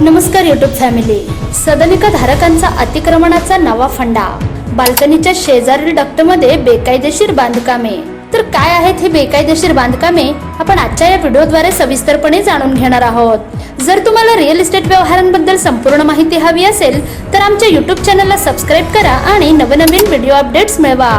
नमस्कार YouTube family सदनिका धारकांचा अतिक्रमणाचा नवा फंडा. बाल्कनीच्या शेजारील डक्टमध्ये बेकायदेशीर बांधकामे. तर काय आहेत ही बेकायदेशीर बांधकामे? आपण आजच्या या व्हिडिओद्वारे सविस्तरपणे जाणून घेणार आहोत. जर तुम्हाला रिअल इस्टेट व्यवहारांबद्दल संपूर्ण माहिती हवी असेल तर आमच्या युट्यूब चॅनलला सबस्क्राईब करा आणि नवनवीन व्हिडिओ अपडेट्स मिळवा.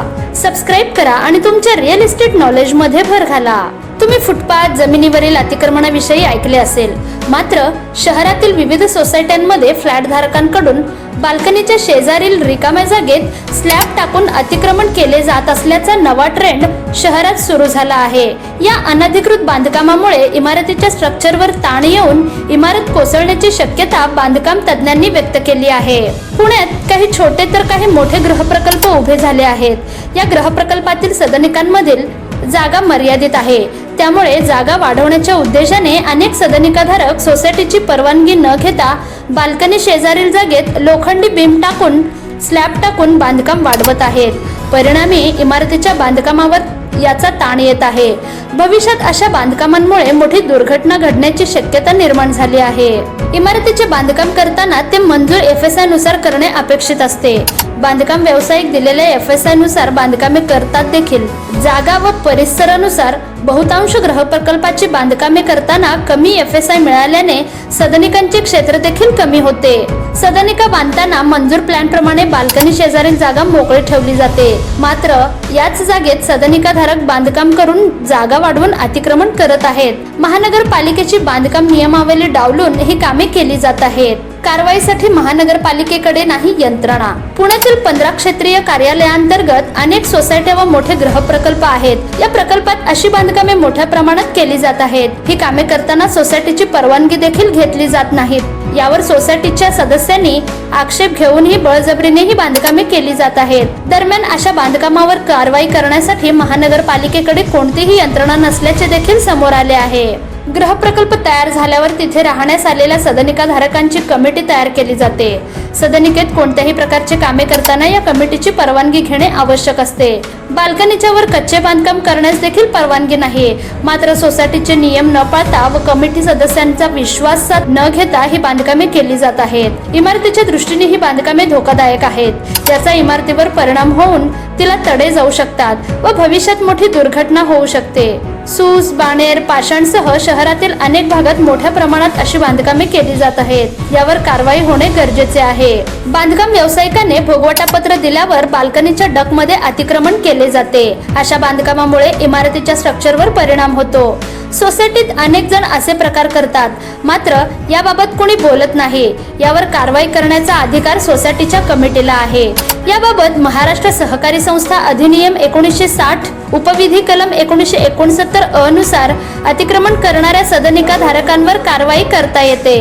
सबस्क्राईब करा आणि तुमच्या रिअल इस्टेट नॉलेजमध्ये भर घाला. तुम्ही फुटपाथ जमिनीवरील अतिक्रमणाविषयी ऐकले असेल. मात्र शहरातील विविध सोसायट्यांमध्ये फ्लॅट धारकांकडून बाल्कनीच्या शेजारील रिकाम्या जागेत स्लॅब टाकून अतिक्रमण केले जात असल्याचा नवा ट्रेंड शहरात सुरू झाला आहे. या अनधिकृत बांधकामामुळे इमारतीच्या स्ट्रक्चरवर ताण येऊन इमारत कोसळण्याची शक्यता बांधकाम तज्ज्ञांनी व्यक्त केली आहे. पुण्यात काही छोटे तर काही मोठे गृहप्रकल्प उभे झाले आहेत. या गृहप्रकल्पातील सदनिकांमधील जागा मर्यादित आहे. त्यामुळे जागा वाढवण्याच्या उद्देशाने अनेक सदनिकाधारक सोसायटीची परवानगी न घेता बाल्कनी शेजारील जागेत लोखंडी बीम टाकून स्लॅब टाकून बांधकाम वाढवत आहेत. परिणामी इमारतीच्या बांधकामावर याचा ताण येत आहे. भविष्यात अशा बांधकामांमुळे मोठी दुर्घटना घडण्याची शक्यता निर्माण झाली आहे. इमारतीचे बांधकाम करताना ते मंजूर एफ एस आयनुसार करणे अपेक्षित असते. बांधकाम व्यावसायिक दिलेल्या एफ एस आयनुसार बांधकामे करतात देखील. जागा व परिसरानुसार बहुतांश गृहप्रकल्पाची बांधकामे करताना कमी एफ एस आय मिळाल्याने सदनिकांचे क्षेत्र देखील कमी होते. सदनिका बांधताना मंजूर प्लॅन प्रमाणे बाल्कनी शेजारील जागा मोकळी ठेवली जाते. मात्र याच जागेत सदनिकाधारक बांधकाम करून जागा वाढवून अतिक्रमण करत आहेत. महानगरपालिकेची बांधकाम नियमावली डावलून ही कामे केली जात आहेत. कारवाईसाठी महानगरपालिकेकडे नाही यंत्रणा. पुण्यातील पंधरा क्षेत्रीय कार्यालयांतर्गत अनेक सोसायट्या व मोठे गृहप्रकल्प आहेत. या प्रकल्पात अशी बांधकामे मोठ्या प्रमाणात केली जात आहेत. ही कामे करताना सोसायटीची परवानगी देखील घेतली जात नाहीत. यावर सोसायटीच्या सदस्यांनी आक्षेप घेऊनही बळजबरीने ही बांधकामे केली जात आहेत. दरम्यान अशा बांधकामावर कारवाई करण्यासाठी महानगरपालिकेकडे कोणतीही यंत्रणा नसल्याचे देखील समोर आले आहे. गृहप्रकल्प तयार झाल्यावर तिथे राहण्यास आलेल्या सदनिकाधारकांची कमिटी तयार केली जाते. सदनिकेत कोणत्याही प्रकारचे कामे करताना या कमिटीची परवानगी घेणे आवश्यक असते. बाल्कनीच्या वर कच्चे बांधकाम करण्यास देखील परवानगी नाही. मात्र सोसायटीचे नियम न पाळता व कमिटी सदस्यांचा विश्वास न घेता ही बांधकामे केली जात आहेत. इमारतीच्या दृष्टीने ही बांधकामे धोकादायक आहेत. याचा इमारतीवर परिणाम होऊन तिला तडे जाऊ शकतात व भविष्यात मोठी दुर्घटना होऊ शकते. सूस बाणेर पाषाणसह शहरातील अनेक भागात मोठ्या प्रमाणात अशी बांधकामे केली जात आहेत. यावर कारवाई होणे गरजेचे आहे. बांधकाम व्यावसायिकाने भोगवटापत्र दिल्यावर बाल्कनीच्या डकमध्ये अतिक्रमण केले जाते. अशा बांधकामामुळे इमारतीच्या स्ट्रक्चरवर परिणाम होतो. सोसायटीत अनेक जण असे प्रकार करतात. मात्र याबाबत कोणी बोलत नाही. यावर कारवाई करण्याचा अधिकार सोसायटीच्या कमिटीला आहे. याबाबत महाराष्ट्र सहकारी संस्था अधिनियम एकोणीसशे साठ उपविधी कलम एकोणीसशे एकोणसत्तर अनुसार अतिक्रमण करणाऱ्या सदनिका धारकांवर कारवाई करता येते.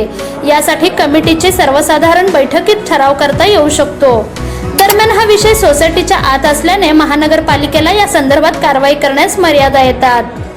यासाठी कमिटीची सर्वसाधारण बैठकीत ठराव करता येऊ शकतो. दरम्यान हा विषय सोसायटीच्या आत असल्याने महानगरपालिकेला या संदर्भात कारवाई करण्यास मर्यादा येतात.